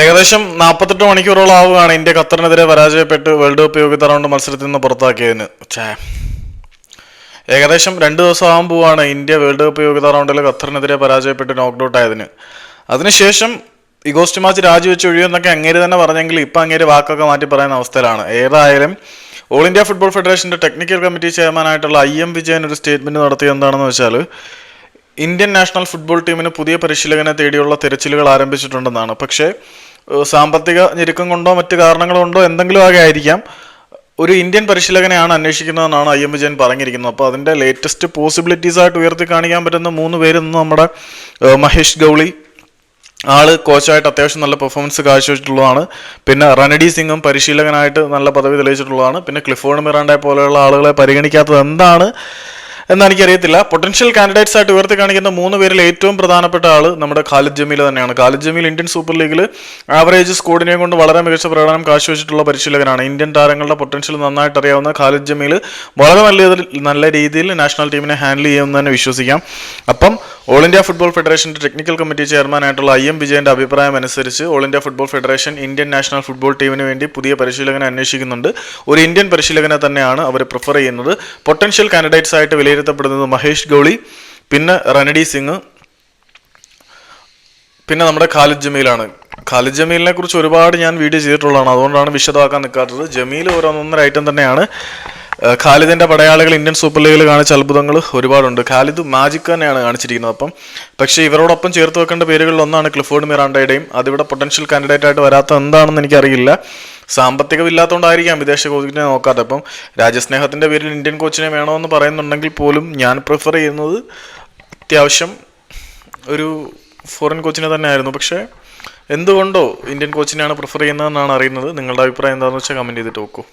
ഏകദേശം നാൽപ്പത്തെട്ട് മണിക്കൂറോളം ആവുകയാണ് ഇന്ത്യ ഖത്തറിനെതിരെ പരാജയപ്പെട്ട് വേൾഡ് കപ്പ് യോഗ്യത റൗണ്ട് മത്സരത്തിൽ നിന്ന് പുറത്താക്കിയതിന്. ഏകദേശം രണ്ട് ദിവസം ആകുമ്പോഴാണ് ഇന്ത്യ വേൾഡ് കപ്പ് യോഗ്യത റൗണ്ടിൽ ഖത്തറിനെതിരെ പരാജയപ്പെട്ട് നോക്ക് ഔട്ട് ആയതിന്. അതിനുശേഷം ഇഗോസ്റ്റ് മാച്ച് രാജിവെച്ച് ഒഴിയുമെന്നൊക്കെ അങ്ങേര് തന്നെ പറഞ്ഞെങ്കിൽ ഇപ്പം അങ്ങേര് വാക്കൊക്കെ മാറ്റി പറയുന്ന അവസ്ഥയിലാണ്. ഏതായാലും ഓൾ ഇന്ത്യ ഫുട്ബോൾ ഫെഡറേഷന്റെ ടെക്നിക്കൽ കമ്മിറ്റി ചെയർമാനായിട്ടുള്ള ഐ എം വിജയൻ ഒരു സ്റ്റേറ്റ്മെന്റ് നടത്തിയത് എന്താണെന്ന് വെച്ചാൽ ഇന്ത്യൻ നാഷണൽ ഫുട്ബോൾ ടീമിന് പുതിയ പരിശീലകനെ തേടിയുള്ള തിരച്ചിലുകൾ ആരംഭിച്ചിട്ടുണ്ടെന്നാണ്. പക്ഷേ സാമ്പത്തിക ഞെരുക്കം കൊണ്ടോ മറ്റു കാരണങ്ങൾ കൊണ്ടോ എന്തെങ്കിലും ആകെ ആയിരിക്കാം. ഒരു ഇന്ത്യൻ പരിശീലകനെയാണ് അന്വേഷിക്കുന്നതെന്നാണ് ഐ എം വിജയൻ പറഞ്ഞിരിക്കുന്നത്. അപ്പോൾ അതിന്റെ ലേറ്റസ്റ്റ് പോസിബിലിറ്റീസ് ആയിട്ട് ഉയർത്തി കാണിക്കാൻ പറ്റുന്ന മൂന്ന് പേരൊന്നും നമ്മുടെ മഹേഷ് ഗൗളി. ആൾ കോച്ചായിട്ട് അത്യാവശ്യം നല്ല പെർഫോമൻസ് കാഴ്ചവെച്ചിട്ടുള്ളതാണ്. പിന്നെ റണഡി സിംഗും പരിശീലകനായിട്ട് നല്ല പദവി തെളിയിച്ചിട്ടുള്ളതാണ്. പിന്നെ ക്ലിഫോർഡ് മിറാണ്ടെ പോലെയുള്ള ആളുകളെ പരിഗണിക്കാത്തത് എന്താണ്? എന്ന് എനിക്കറിയത്തില്ല പൊട്ടൻഷ്യൽ കാൻഡിഡേറ്റ്സ് ആയിട്ട് ഉയർത്തി കാണിക്കുന്ന മൂന്ന് പേരിൽ ഏറ്റവും പ്രധാനപ്പെട്ട ആൾ നമ്മുടെ ഖാലിദ് ജമീൽ തന്നെയാണ്. ഖാലിദ് ജമീൽ ഇന്ത്യൻ സൂപ്പർ ലീഗിൽ ആവറേജ് സ്കോഡിനെ കൊണ്ട് വളരെ മികച്ച പ്രകടനം കാഴ്ചവെച്ചിട്ടുള്ള പരിശീലകനാണ്. ഇന്ത്യൻ താരങ്ങളുടെ പൊട്ടൻഷ്യൽ നന്നായിട്ട് അറിയാവുന്ന ഖാലിദ് ജമീൽ വളരെ നല്ല നല്ല രീതിയിൽ നാഷണൽ ടീമിനെ ഹാൻഡിൽ ചെയ്യുമെന്ന് തന്നെ വിശ്വസിക്കാം. അപ്പം ഓൾ ഇന്ത്യ ഫുട്ബോൾ ഫെഡറേഷന്റെ ടെക്നിക്കൽ കമ്മിറ്റി ചെയർമാനായിട്ടുള്ള ഐ എം വിജയന്റെ അഭിപ്രായം അനുസരിച്ച് all India football federation Indian national football ടീമിന് വേണ്ടി പുതിയ പരിശീലകനെ അന്വേഷിക്കുന്നുണ്ട്. ഒരു ഇന്ത്യൻ പരിശീലകനെ തന്നെയാണ് അവർ പ്രിഫർ ചെയ്യുന്നത്. പൊട്ടൻഷ്യൽ കാൻഡിഡേറ്റ്സ് ആയിട്ട് വിലയിരുത്തപ്പെടുന്നത് മഹേഷ് ഗൗളി പിന്നെ റനഡി സിംഗ് പിന്നെ നമ്മുടെ ഖാലിദ് ജമീലാണ്. ഖാലിദ് ജമീലിനെ കുറിച്ച് ഒരുപാട് ഞാൻ വീഡിയോ ചെയ്തിട്ടുള്ളതാണ്. അതുകൊണ്ടാണ് വിശദമാക്കാൻ നിൽക്കാത്തത്. ജമീൽ ഓരോന്നൊന്നര ഐറ്റം തന്നെയാണ്. ഖാലിദിന്റെ പടയാളികൾ ഇന്ത്യൻ സൂപ്പർ ലീഗിൽ കാണിച്ച അത്ഭുതങ്ങൾ ഒരുപാടുണ്ട്. ഖാലിദ് മാജിക് തന്നെയാണ് കാണിച്ചിരിക്കുന്നത് അപ്പം. പക്ഷേ ഇവരോടൊപ്പം ചേർത്ത് വെക്കേണ്ട പേരുകളിൽ ഒന്നാണ് ക്ലിഫോർഡ് മിറാണ്ടയുടെയും അതിവിടെ പൊട്ടൻഷ്യൽ കാൻഡിഡേറ്റ് ആയിട്ട് വരാത്ത എന്താണെന്ന് എനിക്കറിയില്ല. സാമ്പത്തികമില്ലാത്തതുകൊണ്ടായിരിക്കാം വിദേശ കോച്ചിനെ നോക്കാതെ അപ്പം രാജ്യസ്നേഹത്തിന്റെ പേരിൽ ഇന്ത്യൻ കോച്ചിനെ വേണമെന്ന് പറയുന്നുണ്ടെങ്കിൽ പോലും ഞാൻ പ്രിഫർ ചെയ്യുന്നത് അത്യാവശ്യം ഒരു ഫോറിൻ കോച്ചിനെ തന്നെ ആയിരുന്നു പക്ഷേ എന്തുകൊണ്ടോ ഇന്ത്യൻ കോച്ചിനെയാണ് പ്രിഫർ ചെയ്യുന്നതെന്നാണ് അറിയുന്നത്. നിങ്ങളുടെ അഭിപ്രായം എന്താണെന്ന് വെച്ചാൽ കമന്റ് ചെയ്തിട്ട് നോക്കൂ.